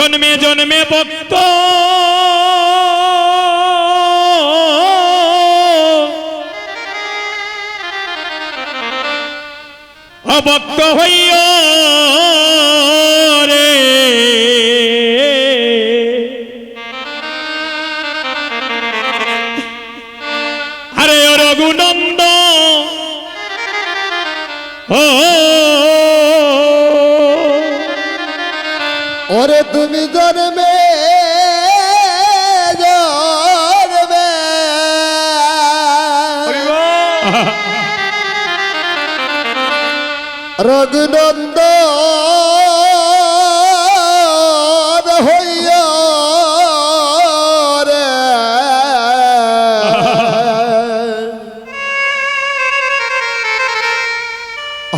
জন্মে জন্মে ভক্ত। অভক্ত হইয় রে। ও রঘুনন্দ। ও ওরে তুমি জন্মে জন্মে। রঘুনন্দ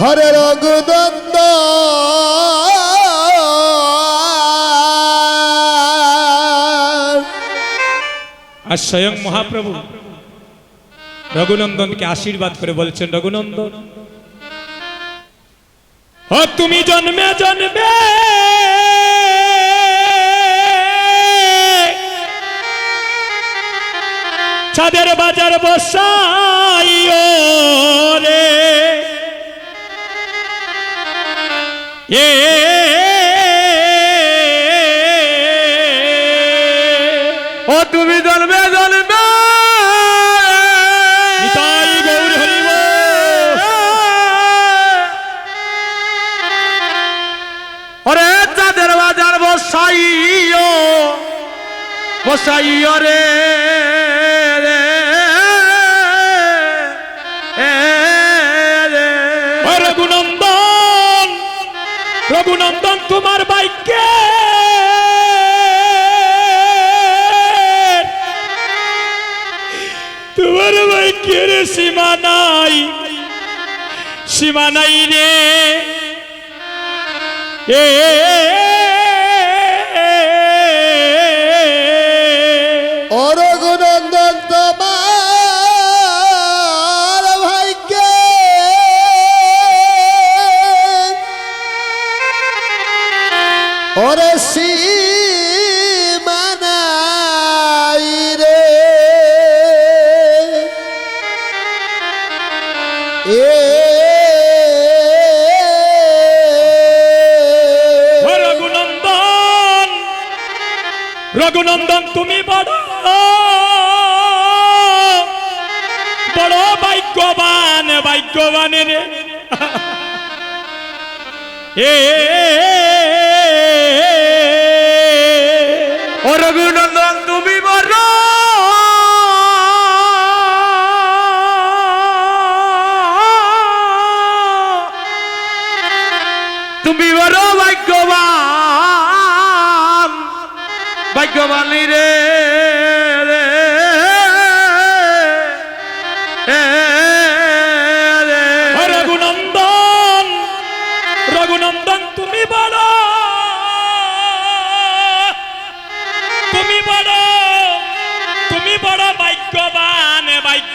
হরে রঘুনন্দ আর স্বয়ং মহাপ্রভু রঘুনন্দনকে আশীর্বাদ করে বলছেন, রঘুনন্দন তুমি জন্মে জন্মে ছাদের বাজার বসাই রে। এ তুমি জন্মে জন্মে। ওরে চাঁদের বাজার বসাইও বসাইও রে রঘুনন্দন রঘুনন্দন তোমার বাইকে সীমা নাই রে এ ও ভাগ্যবান ভাগ্যবান রে। এ রঘুনন্দন তুমি বড় তুমি বড় ভাগ্যবান। ভাগ্যবানী রে,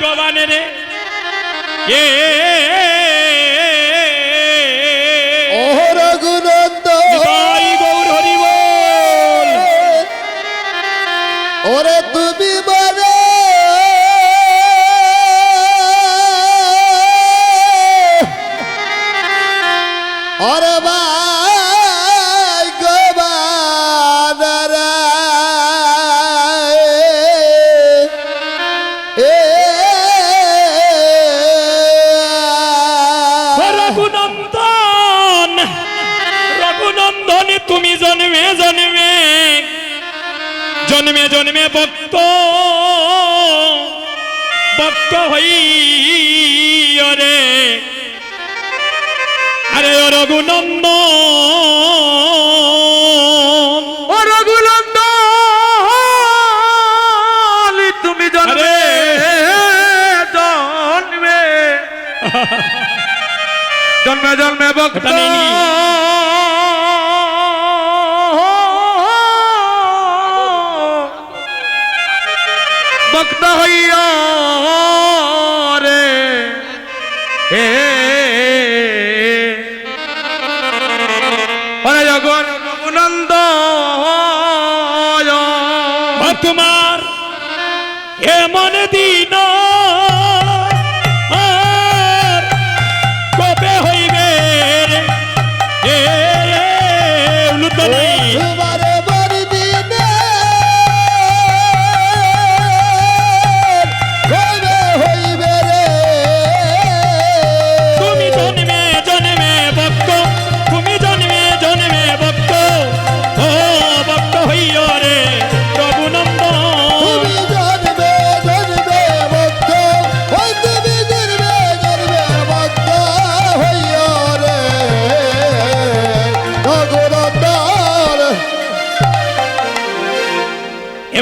ভাগ্যবান রে জন্মে জন্মে ভক্ত। ভক্ত হই রে আরে তুমি জন্মে জন্মে। জন্মে জন্মে ভক্ত। ভক্ত হইয়া রে। হে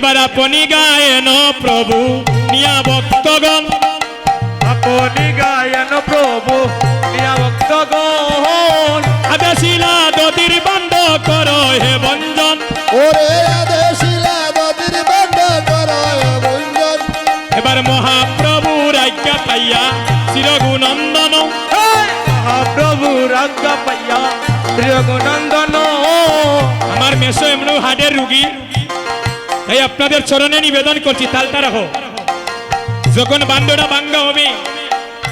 এবার আপনি গায়েন প্রভু নিয়া ভক্তগণ। আপনি গায়ন প্রভু নিয়া ভক্তগণ। আদাশিলা দদির বান্ড কর হে বঞ্জন ওরে আদেশিলা নদীর বন্ধ করায় বঞ্জন এবার মহাপ্রভু রাজ্ঞা পাইয়া চিরগুনন্দন মহাপ্রভু রাজ্ঞা পাইয়া শ্রী আমার মেসো এমন হার্টের রুগী। তাই আপনাদের চরণে নিবেদন করছি, তালটা রাখো। যখন বান্ডটা ভাঙ্গা হবে,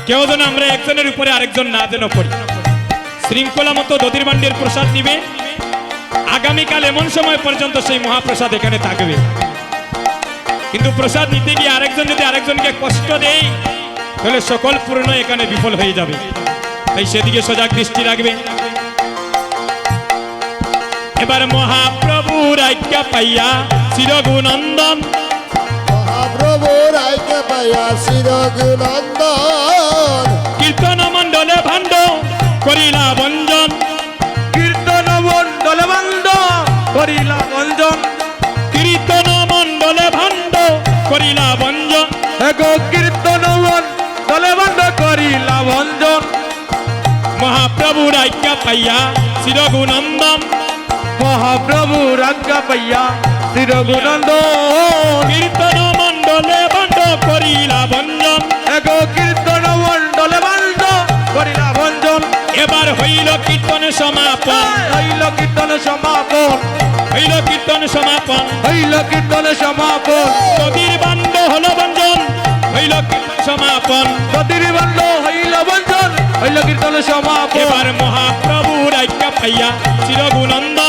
কেউ যেন আমরা একজনের উপরে আরেকজন না যেন পড়ি। শৃঙ্খলা মতো দধির বান্ডের প্রসাদ নিবে। আগামীকাল এমন সময় পর্যন্ত সেই মহাপ্রসাদ এখানে থাকবে। কিন্তু প্রসাদ নিতে গিয়ে আরেকজন যদি আরেকজনকে কষ্ট দেয়, তাহলে সকল পূর্ণ এখানে বিফল হয়ে যাবে। তাই সেদিকে সজাগ দৃষ্টি রাখবে। এবার মহাপ্রভু রাজ্ঞা পাইয়া চিরগুনন্দন। মহাপ্রভু রায়কে পাইয়া শিরগুনন্দন কীর্তন মণ্ডলে ভাণ্ড করিলা বঞ্জন। কীর্তন মণ্ডল বন্ধ করিলা বঞ্জন। কীর্তন মণ্ডলে ভাণ্ড করিলা বঞ্জন। এক কীর্তন মণ্ডল বন্ধ করিলা বঞ্জন। মহাপ্রভু রাজ্ঞা পাইয়া চিরগুনন্দন। মহাপ্রভু রাজ্ঞা পাইয়া শ্রী রঘুনন্দন কীর্তন মণ্ডলে ভাণ্ড করিলা বঞ্জন এক কীর্তন মণ্ডল বন্ধ করিলা বঞ্জন এবার হইল কীর্তন সমাপন হইল কীর্তন সমাপন হইল কীর্তন সমাপন হইল কীর্তন সমাপন নদীর বাণ্ড হল বঞ্জন হইল কীর্তন সমাপন নদীর বন্ধ হইল বঞ্জন হইল কীর্তন সমাপন এবার মহাপ্রভু রাজ্ঞা পাইয়া চিরগুনন্দন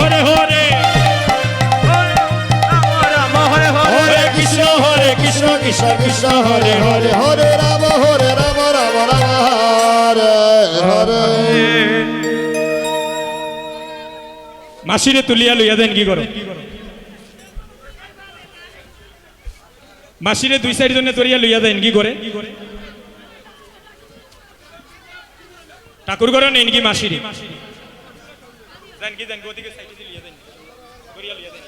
হরে হরে। কৃষ্ণ হরে কৃষ্ণ কৃষ্ণ কৃষ্ণ হরে হরে। হরে রাম হরে রাম রাম রাম হরে হরে। মাসিরে তুলিয়া লইয়া দেন কি করো? মাসিরে দুই সাইড জনে তরিয়া লইয়া দেন কি করে? ঠাকুর ঘরে নেন কি মাসিরে? দেন কি দেন ওদিকে সাইডে দিয়ে দেন। করিয়া লিয়ে দেন।